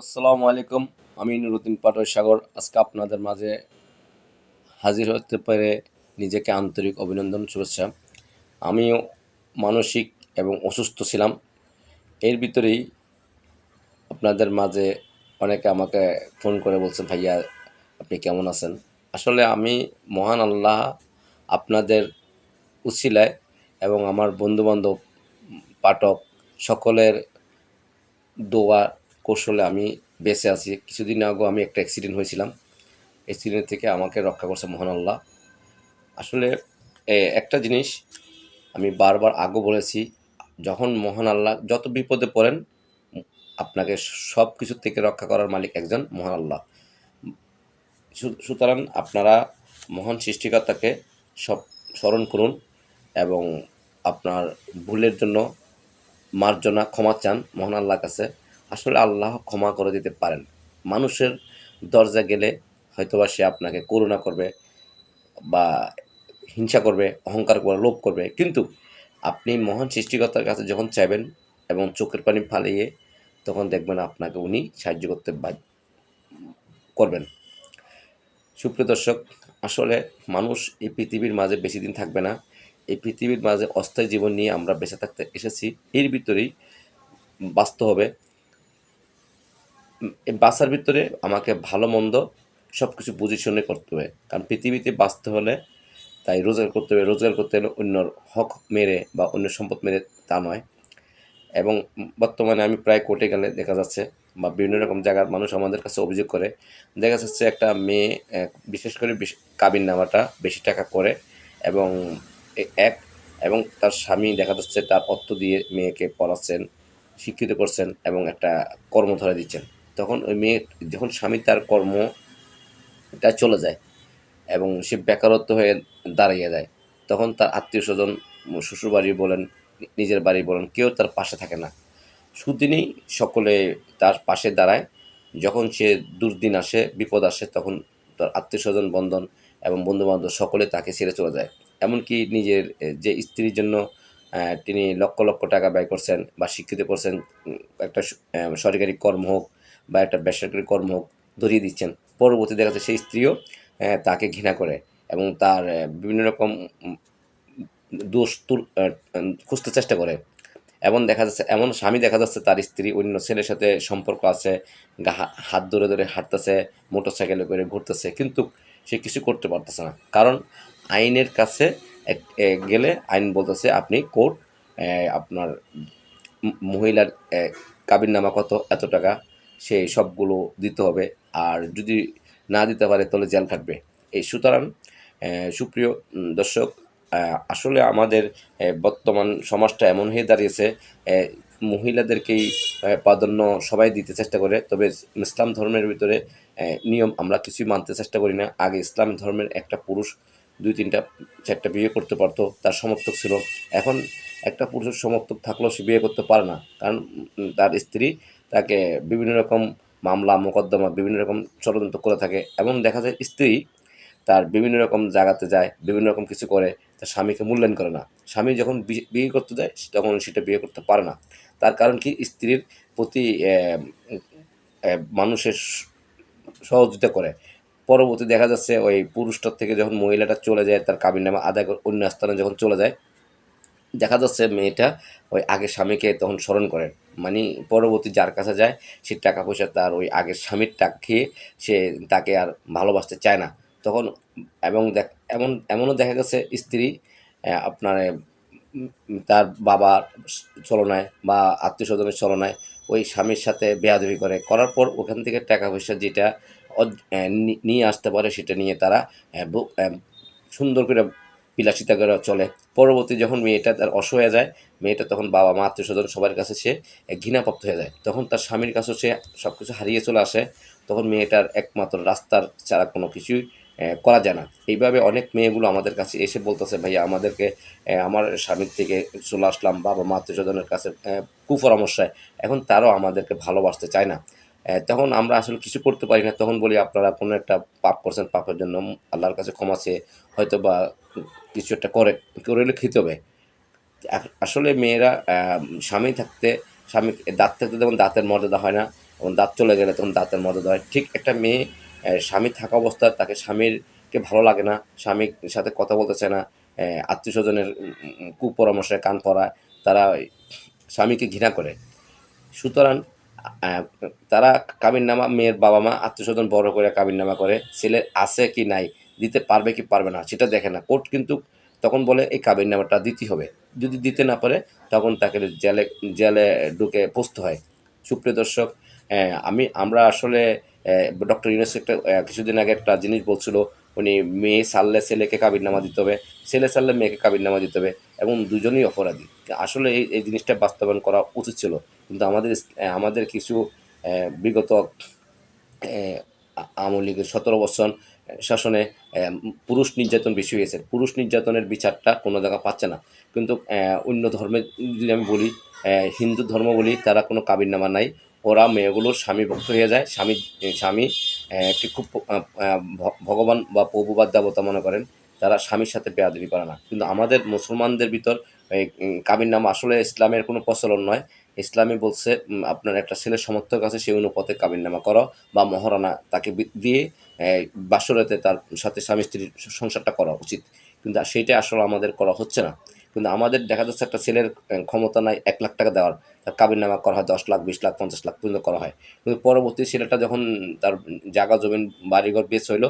আসসালামু আলাইকুম। আমি নুরুদ্দিন পাটর সাগর। আজকে আপনাদের মাঝে হাজির হতে পেরে নিজেকে আন্তরিক অভিনন্দন, শুভেচ্ছা। আমিও মানসিক এবং অসুস্থ ছিলাম। এর ভিতরেই আপনাদের মাঝে অনেকে আমাকে ফোন করে বলছেন ভাইয়া, আপনি কেমন আছেন? আসলে আমি মহান আল্লাহ আপনাদের উছিলায় এবং আমার বন্ধুবান্ধব, পাঠক, সকলের দোয়া কৌশলে আমি বেঁচে আছি। কিছুদিন আগেও আমি একটা অ্যাক্সিডেন্ট হয়েছিলাম। অ্যাক্সিডেন্ট থেকে আমাকে রক্ষা করছে মহান আল্লাহ। আসলে একটা জিনিস আমি বারবার আগেও বলেছি, যখন মহান আল্লাহ যত বিপদে পড়েন, আপনাকে সব কিছু থেকে রক্ষা করার মালিক একজন মহান আল্লাহ। সুতরাং আপনারা মহান সৃষ্টিকর্তাকে সব স্মরণ করুন এবং আপনার ভুলের জন্য মার্জনা ক্ষমা চান মহান আল্লাহর কাছে। আসলে আল্লাহ ক্ষমা করে দিতে পারেন। মানুষের দরজা গেলে হয়তোবা সে আপনাকে করুণা করবে বা হিংসা করবে, অহংকার করবে, লোভ করবে। কিন্তু আপনি মহান সৃষ্টিকর্তার কাছে যখন চাইবেন এবং চোখের পানি ফালিয়ে তখন দেখবেন আপনাকে উনি সাহায্য করতে করবেন। সুপ্রিয় দর্শক, আসলে মানুষ এই পৃথিবীর মাঝে বেশি দিন থাকবে না। এই পৃথিবীর মাঝে অস্থায়ী জীবন নিয়ে আমরা বেঁচে থাকতে এসেছি। এর ভিতরেই বাঁচতে হবে। বাঁচার ভিতরে আমাকে ভালো মন্দ সব কিছু বুঝে শুনে করতে হবে। কারণ পৃথিবীতে বাঁচতে হলে তাই রোজগার করতে হবে। রোজগার করতে হলে অন্যর হক মেরে বা অন্য সম্পদ মেরে তা নয়। এবং বর্তমানে আমি প্রায় কোর্টে গেলে দেখা যাচ্ছে বা বিভিন্ন রকম জায়গার মানুষ আমাদের কাছে অভিযোগ করে। দেখা যাচ্ছে একটা মেয়ে বিশেষ করে কাবিন নামাটা বেশি টাকা করে এবং এক, এবং তার স্বামী দেখা যাচ্ছে তার অর্থ দিয়ে মেয়েকে পড়াচ্ছেন, শিক্ষিত করছেন এবং একটা কর্ম ধরে দিচ্ছেন। তখন ওই মেয়ে যখন স্বামী তার কর্মটা চলে যায় এবং সে বেকারত্ব হয়ে দাঁড়িয়ে যায়, তখন তার আত্মীয় স্বজন শ্বশুরবাড়ি বলেন, নিজের বাড়ি বলেন, কেউ তার পাশে থাকে না। সুদিনই সকলে তার পাশে দাঁড়ায়। যখন সে দুর্দিন আসে, বিপদ আসে, তখন তার আত্মীয় স্বজন, বন্ধন এবং বন্ধুবান্ধব সকলে তাকে ছেড়ে চলে যায়। এমনকি নিজের যে স্ত্রীর জন্য তিনি লক্ষ লক্ষ টাকা ব্যয় করছেন বা শিক্ষিত করছেন একটা সরকারি কর্ম হোক বা একটা বেসরকারি কর্ম হোক ধরিয়ে দিচ্ছেন। পরবর্তী দেখা যাচ্ছে সেই স্ত্রীও তাকে ঘৃণা করে এবং তার বিভিন্ন রকম দোষ খুঁজতে চেষ্টা করে। এমন দেখা যাচ্ছে, এমন স্বামী দেখা যাচ্ছে তার স্ত্রী অন্য ছেলের সাথে সম্পর্ক আছে হাত ধরে ধরে হাঁটতেছে মোটর সাইকেলে করে ঘুরতেছে, কিন্তু সে কিছু করতে পারতেছে না। কারণ আইনের কাছে গেলে আইন বলতেছে আপনি কোর্ট আপনার মহিলার কাবিন নামা কত, এত টাকা সেই সবগুলো দিতে হবে। আর যদি না দিতে পারে, তাহলে জেল খাটবে। এই সুতরাং সুপ্রিয় দর্শক আসলে আমাদের বর্তমান সমাজটা এমন হয়ে দাঁড়িয়েছে মহিলাদেরকেই প্রাধান্য সবাই দিতে চেষ্টা করে, তবে ইসলাম ধর্মের ভিতরে নিয়ম আমরা কিছুই মানতে চেষ্টা করি না। আগে ইসলাম ধর্মের একটা পুরুষ দুই তিনটা, চারটা বিয়ে করতে পারতো, তার সমর্থক ছিল। এখন একটা পুরুষের সমর্থক থাকলেও সে বিয়ে করতে পারে না। কারণ তার স্ত্রী তাকে বিভিন্ন রকম মামলা, মোকদ্দমা, বিভিন্ন রকম ষড়যন্ত্র করে থাকে এবং দেখা যায় স্ত্রী তার বিভিন্ন রকম জায়গাতে যায়, বিভিন্ন রকম কিছু করে, তার স্বামীকে মূল্যায়ন করে না। স্বামী যখন বিয়ে করতে যায়, তখন সেটা বিয়ে করতে পারে না। তার কারণ কি? স্ত্রীর প্রতি মানুষের সহযোগিতা করে। পরবর্তী দেখা যাচ্ছে ওই পুরুষটার থেকে যখন মহিলাটা চলে যায়, তার কাবিন নামা আদায় অন্য স্থানে যখন চলে যায় দেখা যাচ্ছে মেয়েটা ওই আগের স্বামীকে তখন স্মরণ করে। মানে পরবর্তী যার কাছে যায়, সে টাকা পয়সা তার ওই আগের স্বামীর টাকা খেয়ে সে তাকে আর ভালোবাসতে চায় না। তখন এবং দেখ, এমন, এমনও দেখা গেছে স্ত্রী আপনার তার বাবার চলনায় বা আত্মীয় স্বজনের চলনায় ওই স্বামীর সাথে বেয়াদবি করে। করার পর ওখান থেকে টাকা পয়সা যেটা নিয়ে আসতে পারে সেটা নিয়ে তারা সুন্দর করে বিলাসিতা করে চলে। পরবর্তী যখন মেয়েটা তার অসহায় যায়, মেয়েটা তখন বাবা, মা আত্মীয় স্বজন সবার কাছে সে ঘৃণাপ্রাপ্ত হয়ে যায়। তখন তার স্বামীর কাছেও সে সব কিছু হারিয়ে চলে আসে। তখন মেয়েটার একমাত্র রাস্তার ছাড়া কোনো কিছুই করা যায় না। এইভাবে অনেক মেয়েগুলো আমাদের কাছে এসে বলতেছে, ভাইয়া, আমাদেরকে আমার স্বামীর থেকে চলে আসলাম, বাবা, মা আত্মীয় স্বজনের কাছে কুপরামর্শায়। এখন তারাও আমাদেরকে ভালোবাসতে চায় না। তখন আমরা আসলে কিছু করতে পারি না। তখন বলি, আপনারা কোনো একটা পাপ করছেন পাপের জন্য, আল্লাহর কাছে ক্ষমা হয়তো বা কিছু একটা করে করে খেতে হবে। আসলে মেয়েরা স্বামী থাকতে, স্বামী, দাঁত থাকতে যেমন দাঁতের মর্যাদা হয় না, এবং দাঁত চলে গেলে তখন দাঁতের মর্যাদা হয়। ঠিক একটা মেয়ে স্বামী থাকা অবস্থায় তাকে স্বামীরকে ভালো লাগে না, স্বামীর সাথে কথা বলতে চায় না আত্মীয় স্বজনের কুপরামর্শে কান পড়ায় তারা স্বামীকে ঘৃণা করে। সুতরাং তারা কাবিননামা, মেয়ের বাবা মা আত্মীয় স্বজন বড় করে কাবিননামা করে, ছেলে আছে কি নাই, দিতে পারবে কি পারবে না, সেটা দেখে না। কোর্ট কিন্তু তখন বলে এই কাবিননামাটা দিতে হবে। যদি দিতে না পারে, তখন তাকে জেলে জেলে ঢুকে পোস্ত হয়। সুপ্রিয় দর্শক আমি, আমরা আসলে ডক্টর ইউনুস একটা কিছুদিন আগে একটা জিনিস বলছিল উনি মেয়ে সারলে ছেলেকে কাবিননামা দিতে হবে, ছেলে সারলে মেয়েকে কাবিননামা দিতে হবে এবং দুজনেই অপরাধী। আসলে এই এই জিনিসটা বাস্তবায়ন করা উচিত ছিল। কিন্তু আমাদের আমাদের কিছু বিগত আওয়ামী লীগের সতেরো বছর শাসনে পুরুষ নির্যাতন বেশি হয়েছে। পুরুষ নির্যাতনের বিচারটা কোনো জায়গা পাচ্ছে না। কিন্তু অন্য ধর্মের যদি আমি বলি হিন্দু ধর্ম বলি তারা কোনো কাবিননামা নাই। ওরা মেয়েগুলোর স্বামী ভক্ত হয়ে যায়। স্বামী স্বামী কে খুব ভগবান বা প্রভু বা দেবতা মনে করেন তারা স্বামীর সাথে বেয়াদবি করে না। কিন্তু আমাদের মুসলমানদের ভিতর উম, কাবিননামা আসলে ইসলামের কোনো প্রচলন নয়। ইসলামী বলছে আপনার একটা ছেলের সমর্থক আছে সেই অনুপথে অনুপাতে কাবিননামা করো বা মহারানা তাকে দিয়ে বাসরাতে তার সাথে স্বামী স্ত্রীর সংসারটা করা উচিত। কিন্তু সেইটা আসলে আমাদের করা হচ্ছে না। কিন্তু আমাদের দেখা যাচ্ছে একটা ছেলের ক্ষমতা নাই, এক লাখ টাকা দেওয়ার। তার কাবিননামা করা হয়, দশ লাখ, বিশ লাখ, পঞ্চাশ লাখ পর্যন্ত করা হয়। কিন্তু পরবর্তী ছেলেটা যখন তার জায়গা, জমিন, বাড়িঘর বেশ হইল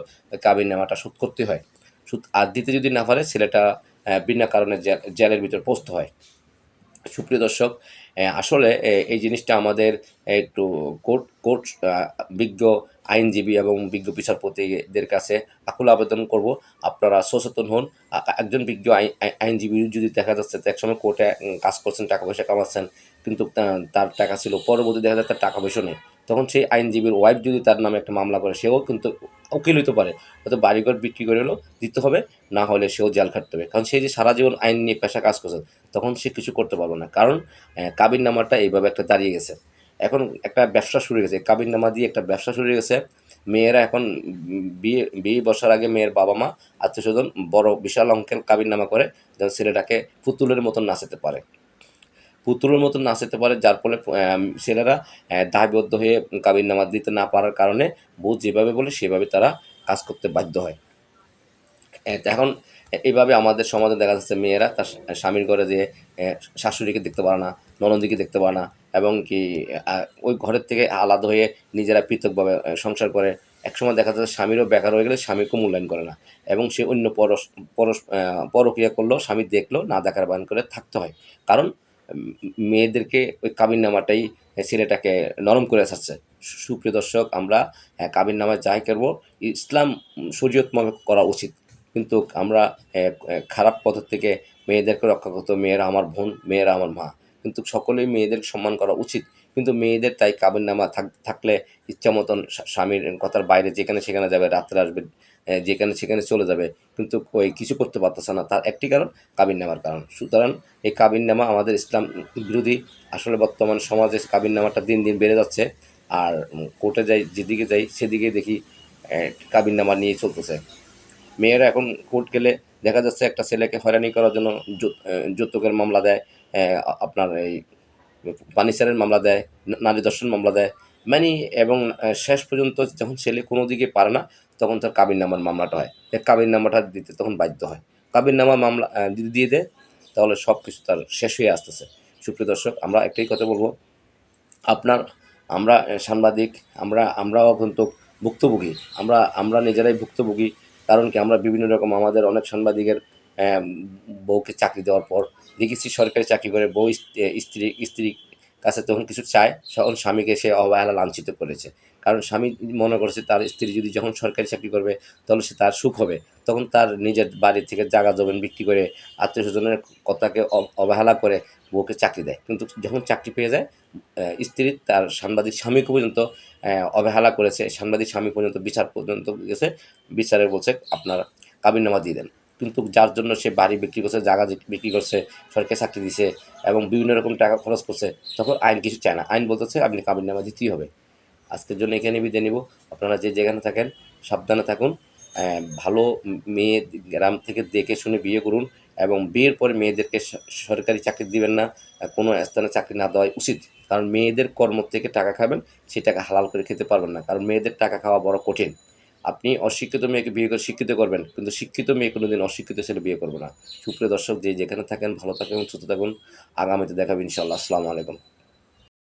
কাবিননামাটা শোধ করতে হয়। সুদ আর দিতে যদি না পারে ছেলেটা বিনা কারণে জেলের ভিতরে পোস্ত হয়। সুপ্রিয় দর্শক আসলে এই জিনিসটা আমাদের একটু কোর্ট কোর্ট বিজ্ঞ আইনজীবী এবং বিজ্ঞ বিচারপতিদের কাছে আকুল আবেদন করব। আপনারা সচেতন হন। একজন বিজ্ঞ আইন- আইন- আইনজীবী যদি দেখা যাচ্ছে একসময় কোর্টে কাজ করছেন, টাকা পয়সা কামাচ্ছেন, কিন্তু তার টাকা ছিল পরবর্তী দেখা যাচ্ছে তার টাকা পয়সা নেই, তখন সেই আইনজীবীর ওয়াইফ যদি তার নামে একটা মামলা করে, সেও কিন্তু উকিল হইতে পারে। হয়তো বাড়িঘর বিক্রি করে হলেও দিতে হবে, না হলে সেও জেল খাটতে হবে। কারণ সে যে সারা জীবন আইন নিয়ে পেশা কাজ করছে তখন সে কিছু করতে পারবে না। কারণ কাবিন নামাটা এইভাবে একটা দাঁড়িয়ে গেছে। এখন একটা ব্যবসা শুরু গেছে। কাবিন নামা দিয়ে একটা ব্যবসা শুরু গেছে। মেয়েরা এখন বিয়ে বিয়ে বসার আগে মেয়ের বাবা মা আত্মীয় স্বজন বড় বিশাল অঙ্কের কাবিন নামা করে যেন ছেলেটাকে পুতুলের মতন নাচাতে পারে। পুতুলের মতন নাচাতে পারে, যার ফলে ছেলেরা দায়বদ্ধ হয়ে কাবিন নামা দিতে না পারার কারণে বউ যেভাবে বলে, সেভাবে তারা কাজ করতে বাধ্য হয়। এখন এইভাবে আমাদের সমাজে দেখা যাচ্ছে মেয়েরা তার স্বামীর ঘরে যে শাশুড়িকে দেখতে পারে না, ননদিকে দেখতে পারে না, এবং কি ওই ঘরের থেকে আলাদা হয়ে নিজেরা পৃথকভাবে সংসার করে। একসময় দেখা যাচ্ছে স্বামীরও বেকার হয়ে গেলে স্বামীকে মূল্যায়ন করে না, এবং সে অন্য পরশ পরশ পরক্রিয়া করলেও স্বামী দেখল, না দেখার বান করে থাকতে হয়। কারণ মেয়েদেরকে ওই কাবিন নামাটাই ছেলেটাকে নরম করে আসছে সুপ্রিয় দর্শক, আমরা কাবিন নামায় যাই করব। ইসলাম শরীয়তভাবে করা উচিত। কিন্তু আমরা খারাপ পথ থেকে মেয়েদেরকে রক্ষা করতে। মেয়েরা আমার বোন, মেয়েরা আমার মা। কিন্তু সকলেই মেয়েদের সম্মান করা উচিত। কিন্তু মেয়েদের তাই কাবিন নামা থাকলে ইচ্ছা মতন স্বামীর কথার বাইরে যেখানে সেখানে যাবে, রাত্রে আসবে যেখানে সেখানে চলে যাবে। কিন্তু ওই কিছু করতে পারতেছে না। তার একটি কারণ, কাবিন নামার কারণ। সুতরাং এই কাবিন নামা আমাদের ইসলাম বিরোধী। আসলে বর্তমান সমাজে কাবিন নামাটা দিন দিন বেড়ে যাচ্ছে। আর কোর্টে যাই, যেদিকে যাই সেদিকে দেখি কাবিন নামা নিয়ে চলতেছে। মেয়েরা এখন কোর্ট গেলে দেখা যাচ্ছে একটা ছেলেকে হয়রানি করার জন্য যৌতুকের মামলা দেয় আপনার এই পানিসারের মামলা দেয় নারী দর্শন মামলা দেয়। মানে এবং শেষ পর্যন্ত যখন ছেলে কোনো দিকে পারে না, তখন তার কাবিন নামার মামলাটা হয়। কাবিন নামাটা দিতে তখন বাধ্য হয়। কাবিন নামার মামলা যদি দিয়ে দেয়, তাহলে সব কিছু তার শেষ হয়ে আসতেছে। সুপ্রিয় দর্শক, আমরা একটাই কথা বলব। আপনার, আমরা সাংবাদিক, আমরা, আমরাও কিন্তু ভুক্তভোগী। আমরা আমরা নিজেরাই ভুক্তভোগী। কারণ কি, আমরা বিভিন্ন রকম আমাদের অনেক সাংবাদিকের বউকে চাকরি দেওয়ার পর দেখেছি সরকারি চাকরি করে বউ স্ত্রী স্ত্রী কাছে তখন কিছু চায়, তখন স্বামীকে সে অবহেলা লাঞ্ছিত করেছে। কারণ স্বামী মনে করেছে তার স্ত্রী যদি যখন সরকারি চাকরি করবে, তাহলে সে তার সুখ হবে। তখন তার নিজের বাড়ি থেকে জায়গা জমিন বিক্রি করে আত্মীয় স্বজনের কথাকে অবহেলা করে বউকে চাকরি দেয়। কিন্তু যখন চাকরি পেয়ে যায় স্ত্রী তার সাংবাদিক স্বামীকে পর্যন্ত অবহেলা করেছে। সাংবাদিক স্বামী পর্যন্ত, বিচার পর্যন্ত গেছে। বিচারে বলছে, আপনার কাবিননামা দিয়ে দেন। কিন্তু যার জন্য সে বাড়ি বিক্রি করছে, জায়গা বিক্রি করছে, সরকারি চাকরি দিছে এবং বিভিন্ন রকম টাকা খরচ করছে, তখন আইন কিছু চায় না। আইন বলতেছে, আপনি কাবিননামা দিতেই হবে। আজকের জন্য এখানে বিদায় নিব। আপনারা যে যেখানে থাকেন, সাবধানে থাকুন। ভালো মেয়ে গ্রাম থেকে দেখে শুনে বিয়ে করুন এবং বিয়ের পরে মেয়েদেরকে সরকারি চাকরি দিবেন না। কোনো স্থানে চাকরি না দেওয়াই উচিত। কারণ মেয়েদের কর্ম থেকে টাকা খাবেন, সেই টাকা হালাল করে খেতে পারবেন না। কারণ মেয়েদের টাকা খাওয়া বড় কঠিন। আপনি অশিক্ষিত মেয়েকে বিয়ে করে শিক্ষিত করবেন, কিন্তু শিক্ষিত মেয়ে কোনোদিন অশিক্ষিত ছেলে বিয়ে করবে না। সুপ্রিয় দর্শক, যে যেখানে থাকেন, ভালো থাকুন, সুস্থ থাকুন। আগামীতে দেখাবেন ইনশাল্লাহ আসসালামু আলাইকুম।